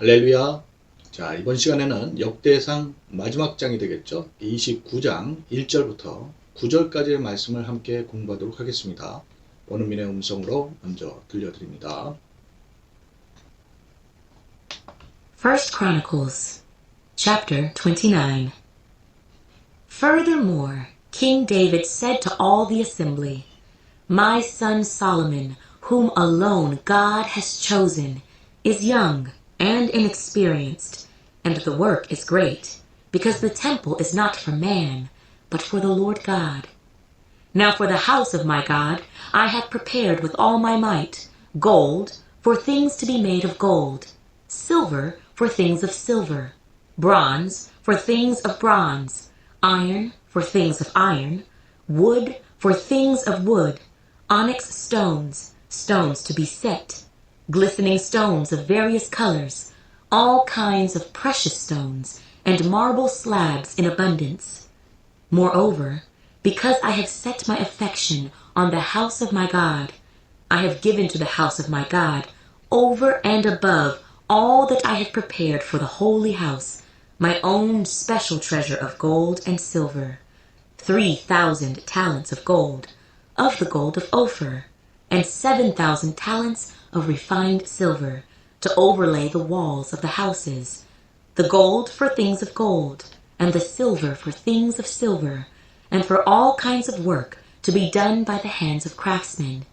할렐루야. 자, 이번 시간에는 역대상 마지막 장이 되겠죠. 29장 1절부터 9절까지의 말씀을 함께 공부하도록 하겠습니다. 원어민의 음성으로 먼저 들려드립니다. First Chronicles chapter 29 Furthermore, King David said to all the assembly, My son Solomon, whom alone God has chosen, is young and inexperienced, and the work is great, because the temple is not for man, but for the Lord God. Now for the house of my God I have prepared with all my might gold for things to be made of gold, silver for things of silver, bronze for things of bronze, iron for things of iron, wood for things of wood, onyx stones, stones to be set, glistening stones of various colors, all kinds of precious stones, and marble slabs in abundance. Moreover, because I have set my affection on the house of my God, I have given to the house of my God, over and above all that I have prepared for the holy house, my own special treasure of gold and silver, three thousand talents of gold, of the gold of Ophir, and seven thousand talents of refined silver, to overlay the walls of the houses, the gold for things of gold, and the silver for things of silver, and for all kinds of work to be done by the hands of craftsmen.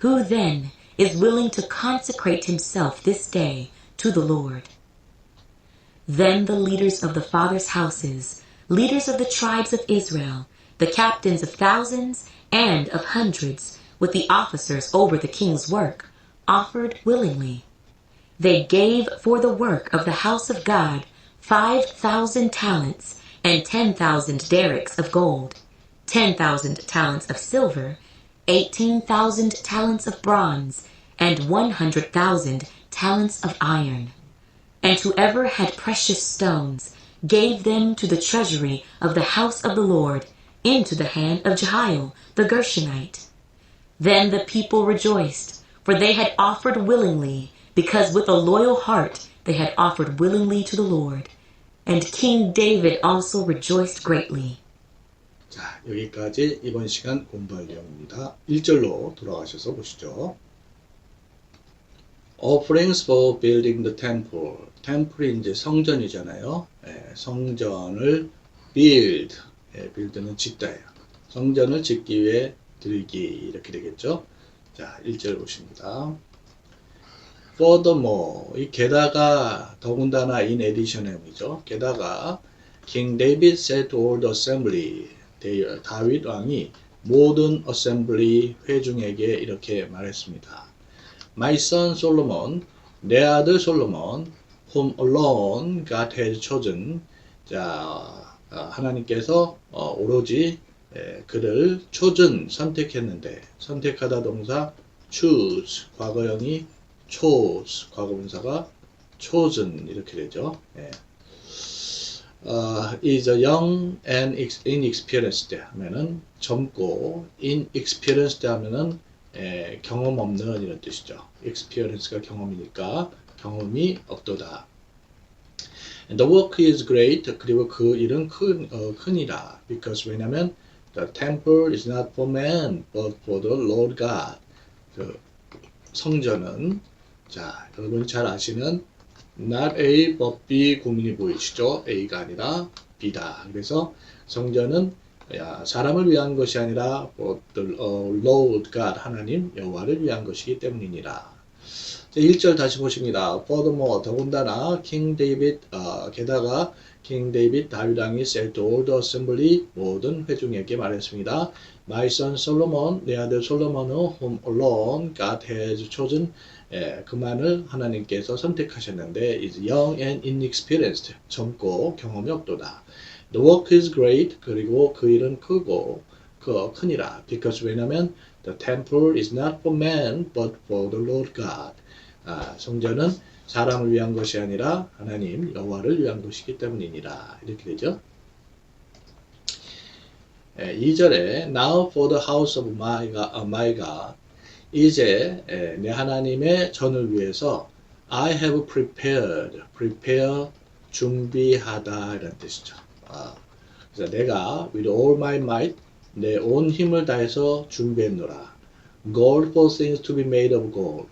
Who then is willing to consecrate himself this day to the Lord? Then the leaders of the fathers' houses, leaders of the tribes of Israel, the captains of thousands and of hundreds, with the officers over the king's work, offered willingly. They gave for the work of the house of God five thousand talents and ten thousand derricks of gold, ten thousand talents of silver, eighteen thousand talents of bronze, and one hundred thousand talents of iron. And whoever had precious stones gave them to the treasury of the house of the Lord into the hand of Jehiel the Gershonite. Then the people rejoiced, for they had offered willingly, because with a loyal heart they had offered willingly to the Lord. And King David also rejoiced greatly. 자, 여기까지 이번 시간 공부할 내용입니다. 1절로 돌아가셔서 보시죠. Offerings for building the temple. 템플이 이제 성전이잖아요. 예, 성전을 build. 예, build는 짓다예요. 성전을 짓기 위해 드리기 이렇게 되겠죠. 자, 1절 보십니다. Furthermore, 이 게다가 더군다나 in addition의 의미죠. 게다가 King David said to all the assembly, 다윗 왕이 모든 assembly 회중에게 이렇게 말했습니다. My son Solomon, 내 아들 솔로몬, whom alone God has chosen. 자, 어, 하나님께서 어, 오로지 에, 그를 chosen 선택했는데 선택하다 동사 choose 과거형이 chose 과거분사가 chosen 이렇게 되죠. 예. 어, is young and ex- inexperienced 하면은 젊고 inexperienced 하면은 에, 경험 없는 이런 뜻이죠. experience가 경험이니까 경험이 없도다. The work is great. 그리고 그 일은 큰, 어, 크니라. Because 왜냐면 the temple is not for man, but for the Lord God. 그 성전은 자 여러분이 잘 아시는 not A but B 구문이 보이시죠? A가 아니라 B다. 그래서 성전은 야, 사람을 위한 것이 아니라 but the 어, Lord God 하나님 여호와를 위한 것이기 때문이니라. 자, 1절 다시 보십니다. Furthermore, 더군다나 King David, 어, 게다가 King David 다윗 왕이 said to all the assembly 모든 회중에게 말했습니다. My son Solomon, 내 아들 솔로몬은 whom alone God has chosen 예, 그만을 하나님께서 선택하셨는데 is young and inexperienced 젊고 경험이 없도다. The work is great 그리고 그 일은 크고 그 크니라 because 왜냐면 the temple is not for man but for the Lord God. 아, 성전은 사람을 위한 것이 아니라 하나님 여호와를 위한 것이기 때문이니라 이렇게 되죠. 예, 2절에 Now for the house of my God, uh, my God 이제 예, 내 하나님의 전을 위해서 I have prepared, prepare 준비하다 이런 뜻이죠. 아, 그래서 내가 with all my might 내 온 힘을 다해서 준비했노라. Gold for things to be made of gold.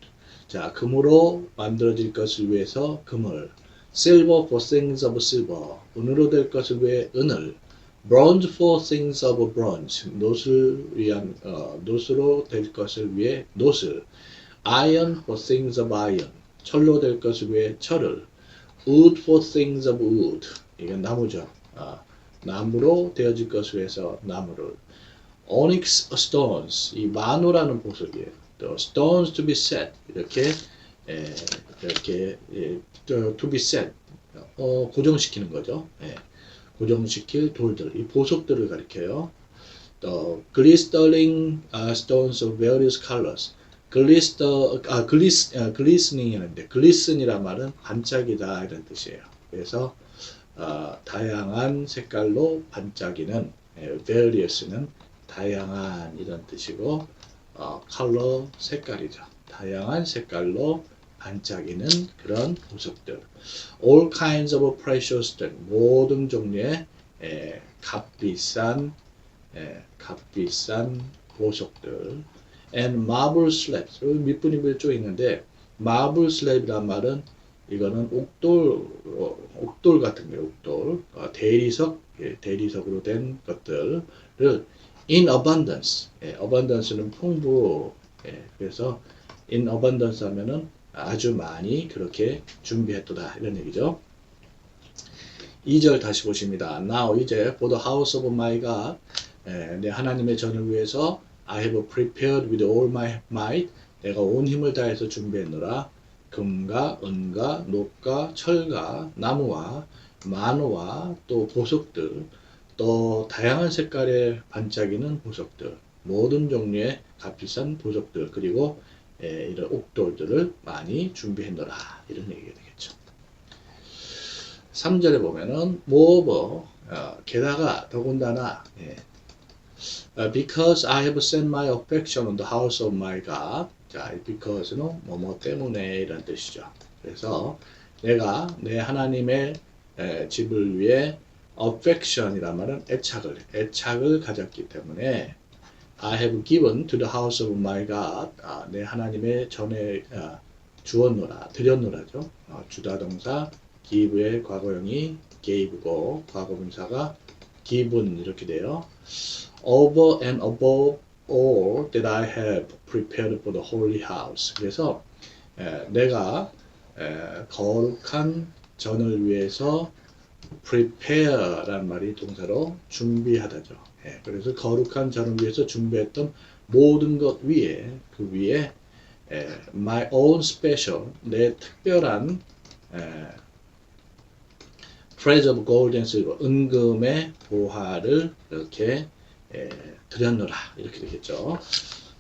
자, 금으로 만들어질 것을 위해서 금을. Silver for things of silver. 은으로 될 것을 위해 은을. Bronze for things of bronze. 노슬 위한 어, 노스로 될 것을 위해 노슬. Iron for things of iron. 철로 될 것을 위해 철을. Wood for things of wood. 이건 나무죠. 아, 나무로 되어질 것을 위해서 나무를. Onyx stones. 이 마노라는 보석이에요. 또 stones to be set. 이렇게 에, 이렇게 예, 또 to be set. 어, 고정시키는 거죠. 예, 고정시킬 돌들. 이 보석들을 가리켜요. 또 glistering uh, stones of various colors. 글리스터 아 글리스 아, 글리스닝이라는데 글리슨이란 말은 반짝이다 이런 뜻이에요. 그래서 어, 다양한 색깔로 반짝이는 예, various는 다양한 이런 뜻이고 어, 컬러 색깔이죠. 다양한 색깔로 반짝이는 그런 보석들. All kinds of precious stone 모든 종류의 예, 값비싼 예, 값비싼 보석들. and marble slabs. 밑분이 좀 있는데 marble slab이란 말은 이거는 옥돌 어, 옥돌 같은 거예요. 옥돌 어, 대리석 예, 대리석으로 된 것들을 in abundance. 예, abundance는 풍부. 예, 그래서 in abundance 하면은 아주 많이 그렇게 준비했도다 이런 얘기죠. 2절 다시 보십니다. Now 이제 for the house of my God 예, 내 하나님의 전을 위해서 I have prepared with all my might 내가 온 힘을 다해서 준비했노라 금과 은과 녹과 철과 나무와 만호와 또 보석들 또 다양한 색깔의 반짝이는 보석들 모든 종류의 값비싼 보석들 그리고 예, 이런 옥돌들을 많이 준비했노라 이런 얘기가 되겠죠. 3절에 보면은 모어버 어, 게다가 더군다나 예, 어, because I have set my affection on the house of my God. 자, 이 because는 뭐뭐 때문에 이런 뜻이죠. 그래서 내가 내 하나님의 에, 집을 위해 affection이란 말은 애착을 애착을 가졌기 때문에 I have given to the house of my God. 아, 내 하나님의 전에 아, 주었노라 드렸노라죠. 어, 주다 동사 give의 과거형이 gave고 과거분사가 given 이렇게 돼요. over and above all that I have prepared for the holy house. 그래서 에, 내가 에, 거룩한 전을 위해서 prepare라는 말이 동사로 준비하다죠. 예, 그래서 거룩한 전을 위해서 준비했던 모든 것 위에 그 위에 에, my own special 내 특별한 에, treasure of gold and silver 은금의 보화를 이렇게 에, 드렸노라 이렇게 되겠죠.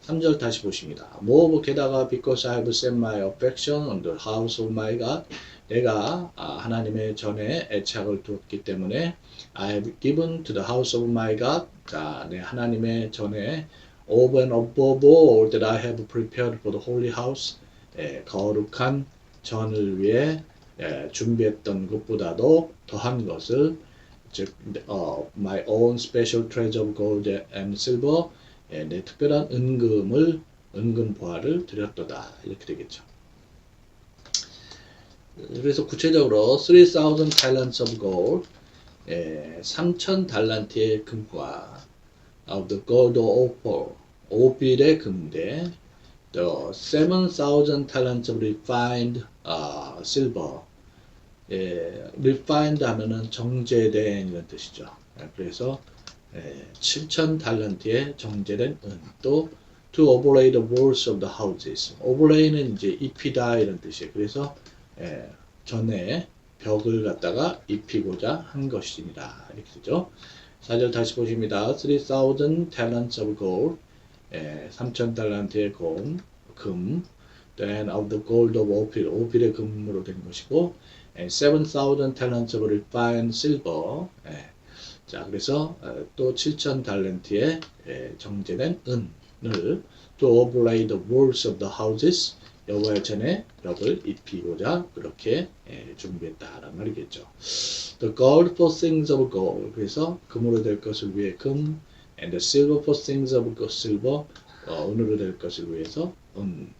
3절 다시 보십니다. 모브 게다가 because I have set my affection on the house of my God 내가 아, 하나님의 전에 애착을 두었기 때문에 I have given to the house of my God 자, 내 하나님의 전에 over and above all that I have prepared for the holy house 에, 거룩한 전을 위해 에, 준비했던 것보다도 더한 것을 즉 어, my own special treasure of gold and silver 예, 내 특별한 은금을 은금 보화를 드렸도다 이렇게 되겠죠. 그래서 구체적으로 3,000 talents of gold 예, 3,000 달란트의 금과 of the gold Ophir 오빌의 금대 the 7,000 talents of refined uh, silver 예, refined 하면은 정제된 이런 뜻이죠. 예, 그래서 예, 7천 달란트의 정제된 은, 또 to overlay the walls of the houses. overlay는 이제 입히다 이런 뜻이에요. 그래서 예, 전에 벽을 갖다가 입히고자 한 것이니라 이렇게 되죠. 4절 다시 보십니다. 3,000 talents of gold. 예, 3천 달란트의 금, 금. Then of the gold of Ophir. 오필의 금으로 된 것이고, and 7,000 talents of refined silver. 예, 자, 그래서 어, 또 7천 달란트의 예, 정제된 은을 to overlay the walls of the houses 여호와의 전에 벽을 입히고자 그렇게 예, 준비했다라는 말이겠죠. The gold for things of gold. 그래서 금으로 될 것을 위해 금, and the silver for things of silver. 어, 은으로 될 것을 위해서 은.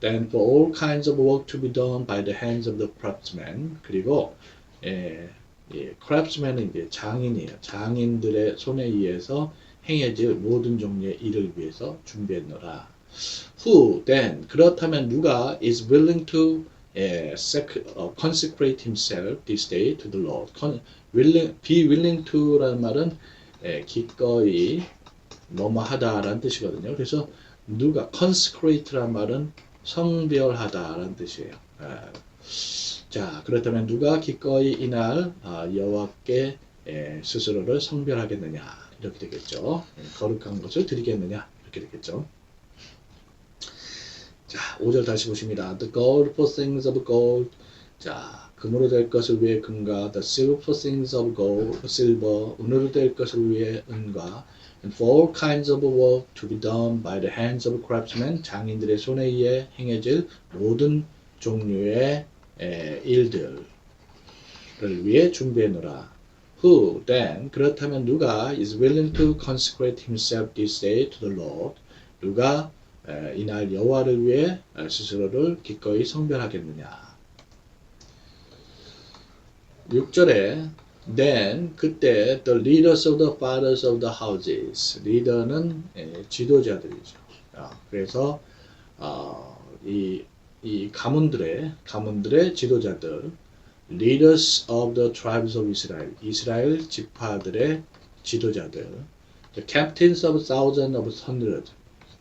Then for all kinds of work to be done by the hands of the craftsmen. 그리고 예, 예, craftsman은 이제 장인이에요. 장인들의 손에 의해서 행해질 모든 종류의 일을 위해서 준비했노라. Who then 그렇다면 누가 is willing to 예, 어, consecrate himself this day to the Lord. Con, willing, be willing to라는 말은 예, 기꺼이 뭐뭐 하다라는 뜻이거든요. 그래서 누가 consecrate라는 말은 성별하다라는 뜻이에요. 예. 자 그렇다면 누가 기꺼이 이날 아, 여호와께 예, 스스로를 성별하겠느냐 이렇게 되겠죠. 예, 거룩한 것을 드리겠느냐 이렇게 되겠죠. 자, 5절 다시 보십니다. The gold for things of gold. 자, 금으로 될 것을 위해 금과 the silver for things of gold, silver, 은으로 될 것을 위해 은과 and for all kinds of work to be done by the hands of craftsmen, 장인들의 손에 의해 행해질 모든 종류의 에, 일들을 위해 준비해 놓으라. Who then 그렇다면 누가 is willing to consecrate himself this day to the Lord? 누가 에, 이날 여호와를 위해 에, 스스로를 기꺼이 성별하겠느냐? 6절에 then 그때 the leaders of the fathers of the houses 리더는 에, 지도자들이죠. 아, 그래서 어, 이, 이 가문들의 가문들의 지도자들 leaders of the tribes of Israel 이스라엘 지파들의 지도자들 the captains of thousands of hundreds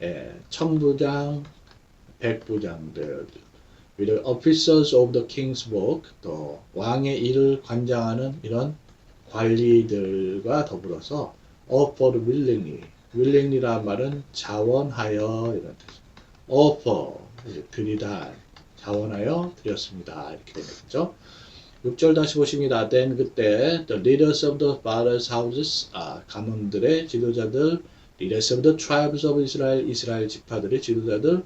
예, 천부장, 백부장들, the officers of the king's work, 또 왕의 일을 관장하는 이런 관리들과 더불어서 offer willingly, willingly란 말은 자원하여 이런 뜻. offer 드리다, 자원하여 드렸습니다. 이렇게 되겠죠. 6절 다시 보십니다. then 그때 the leaders of the fathers' houses, 아, 가문들의 지도자들, leaders of the tribes of Israel, 이스라엘 지파들의 지도자들,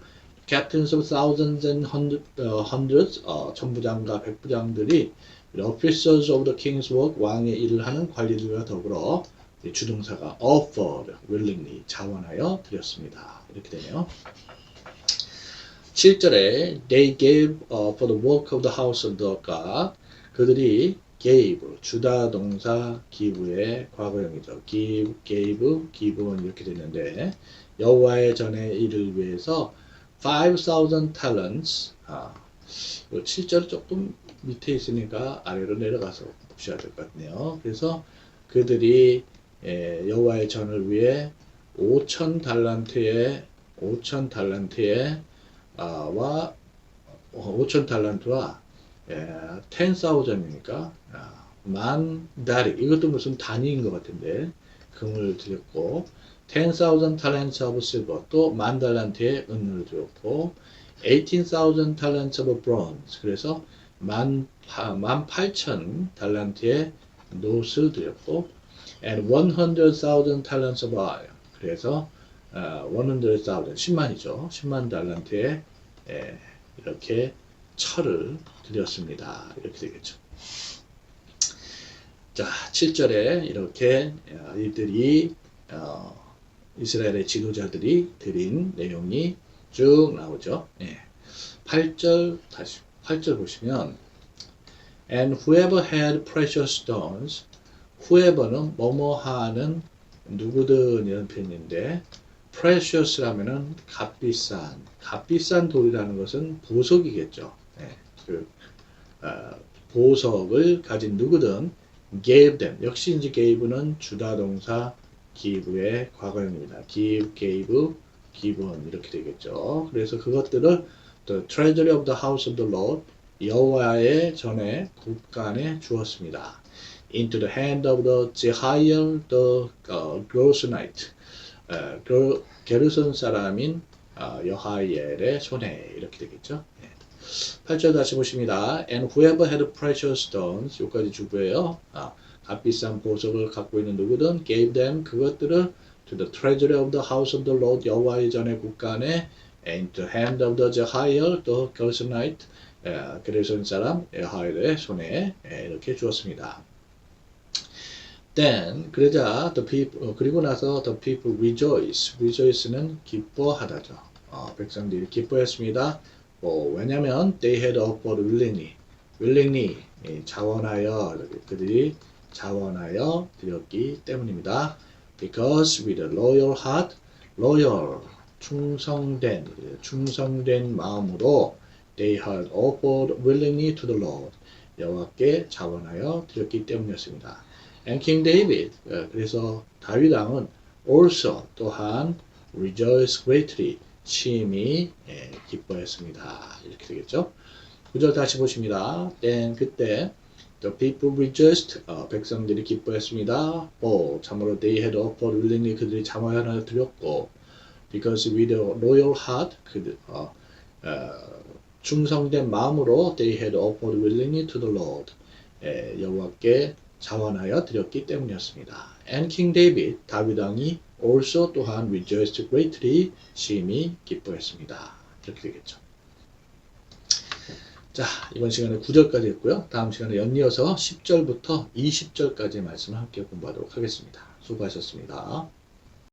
captains of thousands and hundred, 어, hundreds, 어, 천부장과 백부장들이 officers of the king's work, 왕의 일을 하는 관리들과 더불어 이 주동사가 offered, willingly, 자원하여 드렸습니다. 이렇게 되네요. 7절에 they gave uh, for the work of the house of the God 그들이 gave 주다 동사 기부의 과거형이죠. give, gave, give는 이렇게 되는데 여호와의 전의 일을 위해서 5,000 talents 아, 7절 조금 밑에 있으니까 아래로 내려가서 보셔야 될 것 같네요. 그래서 그들이 예, 여호와의 전을 위해 5천 달란트의 5천 달란트의 아, 와 5천 달란트와 예, 10,000이니까 아, 만 다리. 이것도 무슨 단위인 것 같은데 금을 드렸고 10,000 talents of silver. 또만 달란트의 은을 드렸고 18,000 talents of bronze. 그래서 만, 만 8천 달란트의 노스 드렸고 and 100,000 talents of iron. 그래서 어, 100,000 10만이죠. 10만 달란트의 예, 이렇게 철을 드렸습니다. 이렇게 되겠죠. 자, 7절에 이렇게 어, 이들이 어, 이스라엘의 지도자들이 드린 내용이 쭉 나오죠. 예. 8절 다시 8절 보시면 and whoever had precious stones whoever는 뭐뭐 하는 누구든 이런 표현인데 precious라면은 값비싼 값비싼 돌이라는 것은 보석이겠죠. 네, 그 어, 보석을 가진 누구든 gave them 역시 이제 gave는 주다 동사 give의 과거형입니다. give, gave, given 이렇게 되겠죠. 그래서 그것들을 the treasury of the house of the Lord 여호와의 전에 국간에 주었습니다. into the hand of the Jehiel the uh, Gershonite 어, 그 게르선 사람인 어, 여하이엘의 손에 이렇게 되겠죠. 네. 8절 다시 보십니다. And whoever had precious stones 여기까지 주부예요. 아, 값비싼 보석을 갖고 있는 누구든 gave them 그것들을 to the treasury of the house of the Lord 여호와의 전의 국간에 into hand of the the Gershonite 예, 게르손 사람 하일의 손에 예, 이렇게 주었습니다. Then 그러자 the people 어, 그리고 나서 the people rejoice. rejoice는 기뻐하다죠. 어, 백성들이 기뻐했습니다. 어, 왜냐면 they had offered willingly, willingly 예, 자원하여 그들이 자원하여 드렸기 때문입니다. Because with a loyal heart, loyal 충성된 충성된 마음으로 they had offered willingly to the Lord 여호와께 자원하여 드렸기 때문이었습니다. And King David 어, 그래서 다윗 왕은 also 또한 rejoice greatly 심히 예, 기뻐했습니다. 이렇게 되겠죠. 구절 다시 보십니다. Then 그때 the people rejoiced 어, 백성들이 기뻐했습니다. 오 참으로 they had offered willingly 그들이 자원하여 드렸고 because with a loyal heart 그 어, 어, 충성된 마음으로 they had offered willingly to the Lord 예, 여호와께 자원하여 드렸기 때문이었습니다. And King David 다윗 왕이 also 또한 rejoiced greatly 심히 기뻐했습니다. 이렇게 되겠죠. 자 이번 시간에 9절까지 했고요. 다음 시간에 연이어서 10절부터 20절까지 말씀을 함께 공부하도록 하겠습니다. 수고하셨습니다.